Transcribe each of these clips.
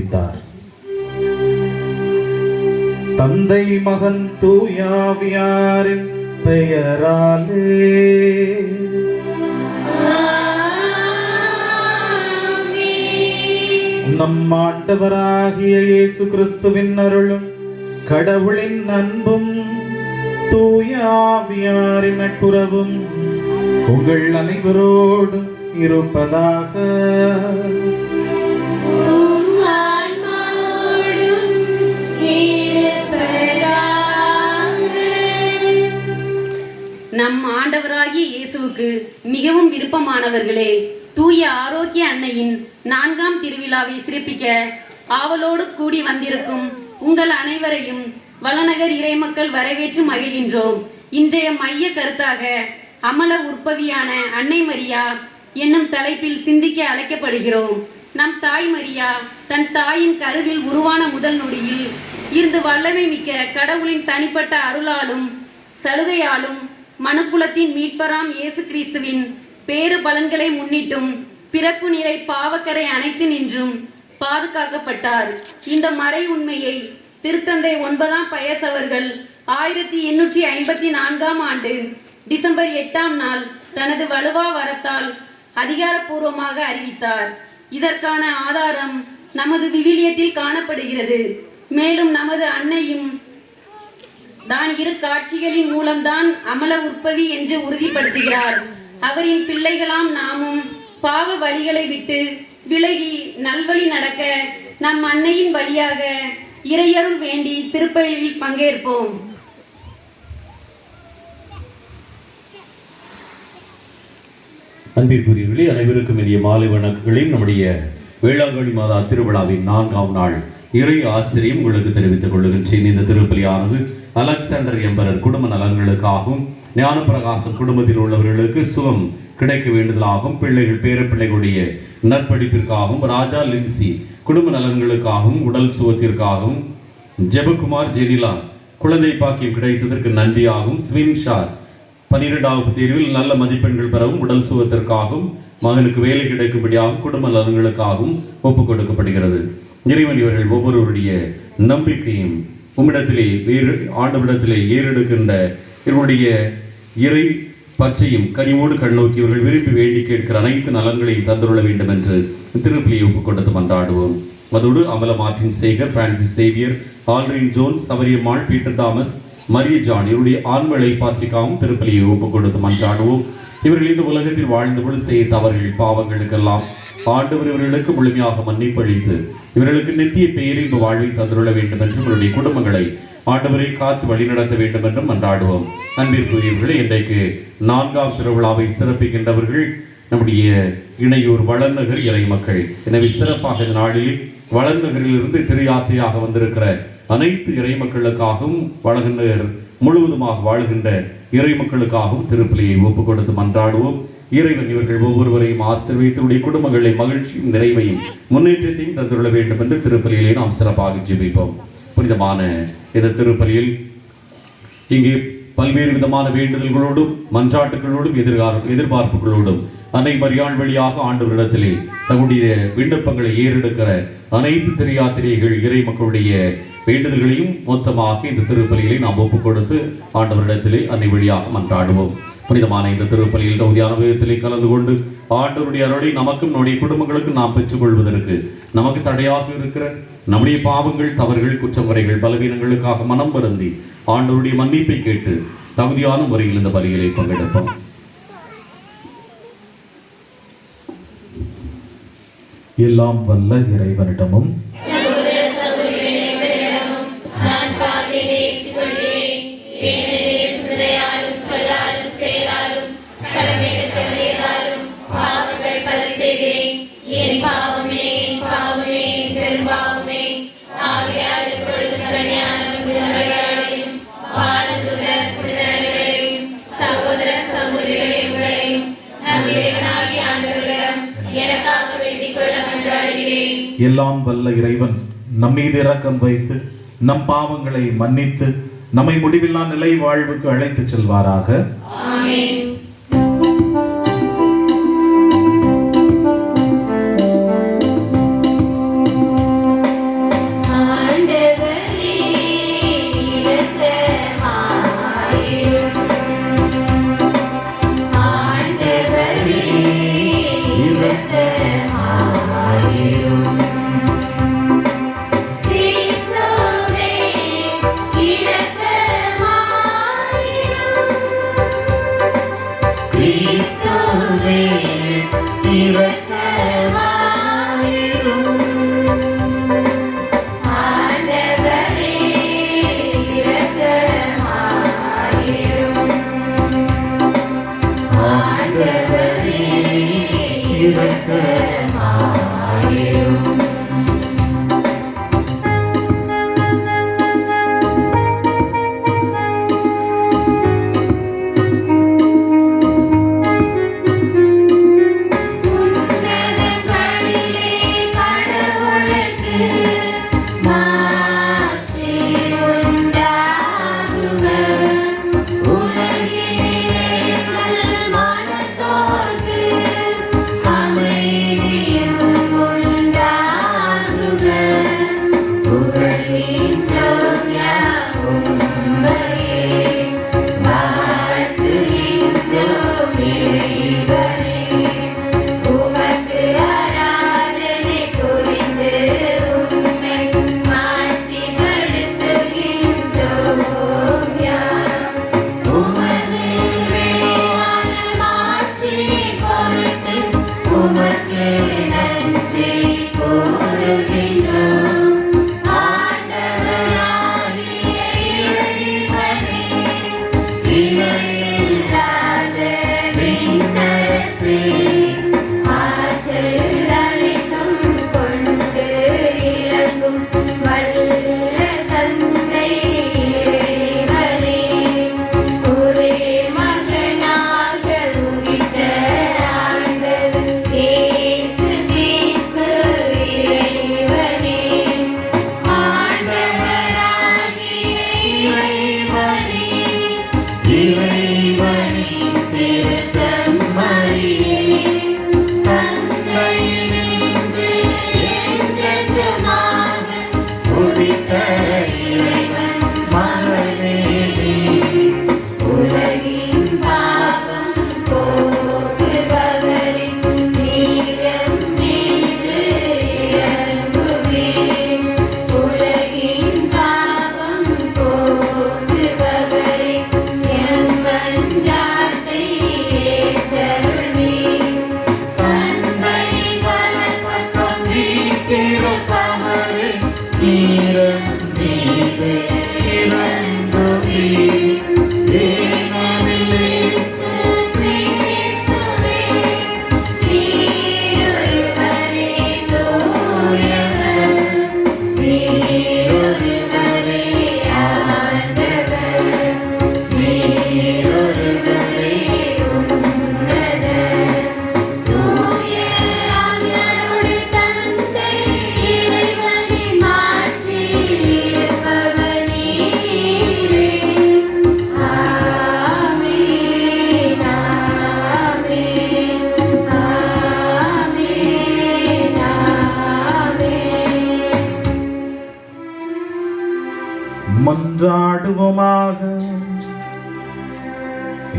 அணிவித்தார் தந்தை மகன் தூயாவியாரின் பெயராலே. நம் ஆண்டவராகிய இயேசு கிறிஸ்துவின் அருளும் கடவுளின் அன்பும் தூயாவியாரின் நட்புறவும் உங்கள் அனைவரோடும் இருப்பதாக. நம் ஆண்டவராகிய இயேசுவுக்கு மிகவும் விருப்பமானவர்களே தூய ஆரோக்கிய அன்னையின் நான்காம் திருவிழாவை சிறப்பிக்க ஆவலோடு கூடி வந்திருக்கும் உங்கள் அனைவரையும் வளநகர் இறைமக்கள் வரவேற்று மகிழ்கின்றோம். இன்றைய மைய கருத்தாக அமல உற்பவியான அன்னை மரியா என்னும் தலைப்பில் சிந்திக்க அழைக்கப்படுகிறோம். நம் தாய் மரியா தன் தாயின் கருவில் உருவான முதல் நொடியில் இருந்து வல்லமை மிக்க கடவுளின் தனிப்பட்ட அருளாலும் சலுகையாலும் மனுக்குலத்தின் மீட்பராம் இயேசு கிறிஸ்துவின் பேறு பலன்களை முன்னிட்டும் பிறப்பு நிலை பாவக்கரை அணைத்து நின்றும் பாதுகாக்கப்பட்டார். இந்த மறை உண்மையை திருத்தந்தை ஒன்பதாம் பயஸ் அவர்கள் ஆயிரத்தி எண்ணூற்றி ஐம்பத்தி நான்காம் ஆண்டு டிசம்பர் எட்டாம் நாள் தனது வலுவா வரத்தால் அதிகாரப்பூர்வமாக அறிவித்தார். இதற்கான ஆதாரம் நமது விவிலியத்தில் காணப்படுகிறது. மேலும் நமது அன்னையும் தான் இரு காட்சிகளின் மூலம்தான் அமல உற்பவி என்று உறுதிப்படுத்துகிறார். அவரின் பிள்ளைகளாம் நாமும் பாவ வழிகளை விட்டு விலகி நல்வழி நடக்க நம் அன்னையின் வழியாக இறையருள் வேண்டி திருப்பலியில் பங்கேற்போம். அன்பிற்குரியவர்களே அனைவருக்கும் இனிய மாலை வணக்கங்களையும் நம்முடைய வேளாங்கண்ணி மாதா திருவிழாவின் நான்காம் நாள் இறை ஆசிரியம் உங்களுக்கு தெரிவித்துக் கொள்ளுகின்றேன். இந்த திருப்பலியானது அலெக்சாண்டர் எம்பரர் குடும்ப நலன்களுக்காகவும் ஞானப்பிரகாசம் குடும்பத்தில் உள்ளவர்களுக்கு சுகம் கிடைக்க வேண்டுதலாகவும் பிள்ளைகள் பேரப்பிள்ளைகளுடைய நற்படிப்பிற்காகவும் ராஜா லின்சி குடும்ப நலன்களுக்காகவும் உடல் சுகத்திற்காகவும் ஜெபகுமார் ஜெனிலா குழந்தை பாக்கியம் கிடைத்ததற்கு நன்றியாகவும் ஸ்வின்ஷார் பன்னிரெண்டாவது தேர்வில் நல்ல மதிப்பெண்கள் பெறவும் உடல் சுகத்திற்காகவும் மகனுக்கு வேலை கிடைக்கும்படியாகவும் குடும்ப நலன்களுக்காகவும் ஒப்புக் கொடுக்கப்படுகிறது. இறைவன் இவர்கள் ஒவ்வொருவருடைய நம்பிக்கையும் உம்மிடத்திலே வேறு ஆண்டவரிடத்திலே ஏறெடுக்கின்ற இவருடைய இறை பற்றியும் கனிவோடு கண்ணோக்கி இவர்கள் விரும்பி வேண்டி கேட்கிற அனைத்து நலன்களையும் தந்துள்ள வேண்டும் என்று திருப்பிலியை ஒப்புக்கொண்டது மன்றாடுவோம். அதோடு Amala Martin Sekar Francis Xavier Alrin Jones Savariyammal Peter Thomas Mariya John இவருடைய ஆண்மலை பாற்றிக்காகவும் திருப்பலியை ஒப்புக் கொடுத்து மன்றாடுவோம். இவர்கள் இந்த உலகத்தில் வாழ்ந்தபொழுது செய்த தவறுகள் பாவங்களுக்கெல்லாம் ஆண்டவர் இவர்களுக்கு முழுமையாக மன்னிப்பழித்து இவர்களுக்கு நித்திய பேரின்பு வாழ்வை தந்துள்ள வேண்டும் என்றும் இவருடைய குடும்பங்களை ஆண்டவரை காத்து வழிநடத்த வேண்டும் என்றும் மன்றாடுவோம். அன்பிற்குரியவர்களே இன்றைக்கு நான்காம் திருவிழாவை சிறப்பிக்கின்றவர்கள் நம்முடைய இணையூர் வளர்நகர் இறை மக்கள். எனவே சிறப்பாக இந்த நாளில் வளர்நகரிலிருந்து திருயாத்திரையாக வந்திருக்கிற அனைத்து இறை மக்களுக்காகவும் வளர்நகர் முழுவதுமாக வாழ்கின்ற இறை மக்களுக்காகவும் திருப்பலியை ஒப்புக் கொடுத்து மன்றாடுவோம். இறைவன் இவர்கள் ஒவ்வொருவரையும் ஆசீர்வதித்துடைய குடும்பங்களை மகிழ்ச்சியும் நிறைவையும் முன்னேற்றத்தையும் தந்துள்ள வேண்டும் என்று திருப்பலியிலே நாம் சிறப்பாக ஜெபிப்போம். புனிதமான இந்த திருப்பலியில் இங்கே பல்வேறு விதமான வேண்டுதல்களோடும் மன்றாட்டுகளோடும் எதிர்கால எதிர்பார்ப்புகளோடும் அன்னை மரியாள் வழியாக ஆண்டவரிடத்திலே தங்களுடைய விண்ணப்பங்களை ஏறெடுக்கிற அனைத்து திரையாத்திரைகள் இறை மக்களுடைய வேண்டுதல்களையும் மொத்தமாக இந்த திருப்பலிகளை நாம் ஒப்புக் கொடுத்து ஆண்டவரிடத்திலே அன்னை வழியாக மன்றாடுவோம். புனிதமான இந்த திருப்பலியில் தகுதியான விதத்திலே கலந்து கொண்டு ஆண்டவருடைய அருளை நமக்கும் நம்முடைய குடும்பங்களுக்கும் நாம் பெற்றுக்கொள்வதற்கு நமக்கு தடையாக இருக்கிற நம்முடைய பாவங்கள் தவறுகள் குற்றமுறைகள் பலவீனங்களுக்காக மனம் வருந்தி ஆண்டவருடைய மன்னிப்பை கேட்டு தகுதியான முறையில் இந்த பலிகளை பங்கெடுப்போம். எல்லாம் வல்ல இறைவனிடமும் நான் பாவியை ஏற்றுக்கொள்கிறேன். பாவமே என் பாவமே என் பெரும்பாவமே. ஆகையால் இப்பொழுது தனியான விதவைகளையும் வானதுதர் புனிதர்களையும் சகோதர சகோதரிகளையும் நம் இறைவனாகிய ஆண்டவர்களிடம் எனக்காக வேண்டிக் கொள்ள மன்றாடுகிறேன். எல்லாம் வல்ல இறைவன் நம் மீது இரக்கம் வைத்து நம் பாவங்களை மன்னித்து நம்மை முடிவில்லா நிலை வாழ்வுக்கு அழைத்துச் செல்வாராக. ஆமென். Yeah.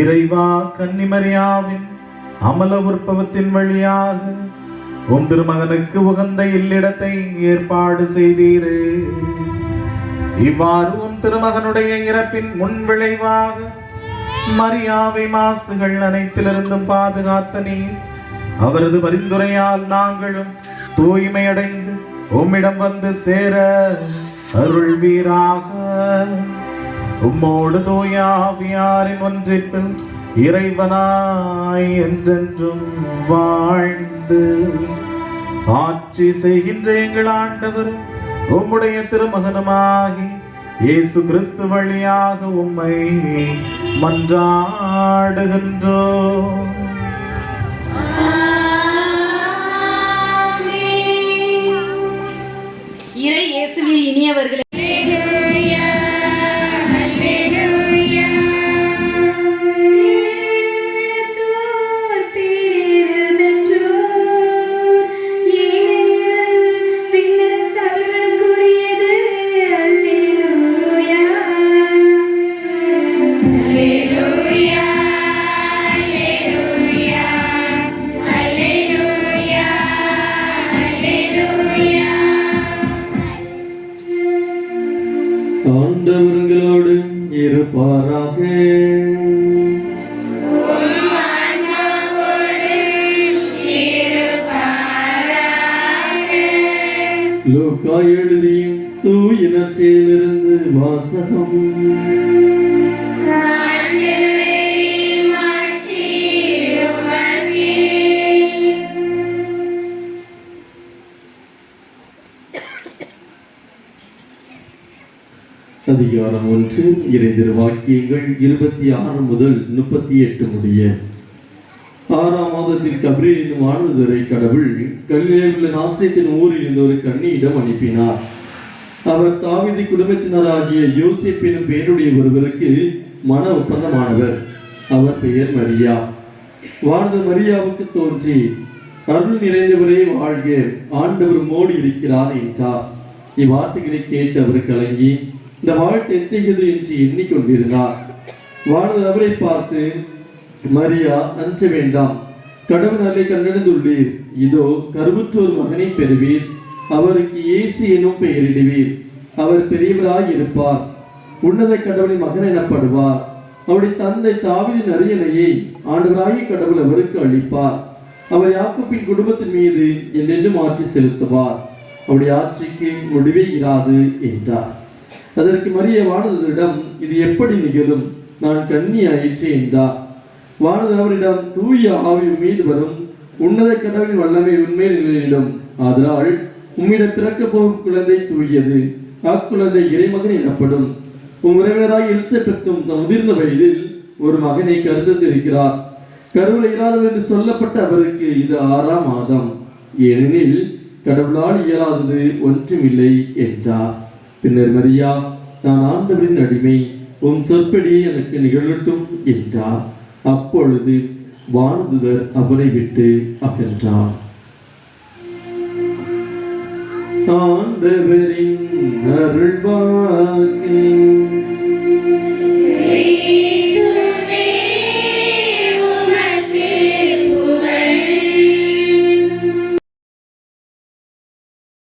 இறைவா கன்னிமரியாவின் அமல உற்பவத்தின் வழியாக உம் திருமகனுக்கு உகந்த இல்லிடத்தை ஏற்பாடு செய்தீரே. இவ்வாறு உம் திருமகனுடைய இறப்பின் முன் விளைவாக மரியாவை மாசுகள் அனைத்திலிருந்தும் பாதுகாத்த நீர் அவரது பரிந்துரையால் நாங்களும் தூய்மை அடைந்து உம்மிடம் வந்து சேர அருள்வீராக. உம்மோடு தோயாவியாரின் ஒன்றிப்பில் இறைவனாய் என்றென்றும் வாழ்ந்து ஆட்சி செய்கின்ற எங்கள் ஆண்டவர் உம்முடைய திருமகனமாகி இயேசு கிறிஸ்து வழியாக உம்மை மன்றாடுகின்றோ. இறை இயேசுவில் இனியவர்களே லூக்கா எழுதியும் தூயினர் செயலிருந்து வாசகம். அதிகாரம் ஒன்று இறைந்திரு வாக்கியங்கள் இருபத்தி ஆறு முதல் முப்பத்தி எட்டு முடிய. ஆறாம் மாதத்தில் கபிரேல் என்னும் ஆனந்தரை கடவுள் கல்லிலே உள்ள நாசத்தின் ஊரில் இருந்த ஒரு கண்ணியிடம் அனுப்பினார். அவர் தாவிதி குடும்பத்தினராகிய யோசிப் எனும் பெயருடைய ஒருவருக்கு மன ஒப்பந்தமானவர். அவர் பெயர் மரியா. வாழ்ந்த மரியாவுக்கு தோன்றி அருள் நிறைந்தவரே வாழ்க ஆண்டவர் மோடி இருக்கிறார் என்றார். இவ்வார்த்தைகளை கேட்டு அவர் கலங்கி இந்த வாழ்க்கை எத்தகையது என்று எண்ணிக்கொண்டிருந்தார். வாழ்ந்த அவரை பார்த்து மரியா அஞ்ச வேண்டாம். கடவுள் நல்லை கண்டடைந்துள்ளீர் இதோ கருவுற்றோர் மகனை பெறுவீர். அவருக்கு இயேசு எனும் பெயரிடுவீர். அவர் பெரியவராய் இருப்பார் உன்னத கடவுளின் மகன் எனப்படுவார். அவருடைய தந்தை தாவீதின் அரியணையை ஆண்டவராகிய கடவுள் அவருக்கு அளிப்பார். அவர் யாக்கோப்பின் குடும்பத்தின் மீது என்றென்றும் ஆட்சி செலுத்துவார். அவருடைய ஆட்சிக்கு முடிவே இராது என்றார். அதற்கு மரிய வானதரிடம் இது எப்படி நிகழும்? நான் கண்ணி ஆயிற்று என்றார். வானது அவரிடம் தூய ஆவி மீது வரும். உன்னத கடவுளின் வல்லமை உண்மையில் நிலையிடும் ஆதலால் உம்மிடம் பிறக்க போகும் குழந்தை தூயது. அக்குழந்தை இறைமகன் எனப்படும். உம் உறவினராய் எலிசபெத்தும் தம் முதிர்ந்த வயதில் ஒரு மகனை கருத்தந்திருக்கிறார் கருவில் இயலாதவர் என்று சொல்லப்பட்ட அவருக்கு இது ஆறாம் மாதம். ஏனெனில் கடவுளால் இயலாதது ஒன்றுமில்லை என்றார். பின்னர் மரியா நான் ஆண்டவரின் அடிமை. உன் சொற்படி எனக்கு நிகழட்டும் என்றார். அப்பொழுது வானதுதர் அவரை விட்டு அகன்றார். ஆண்டவரின் அருள்வாக்கு.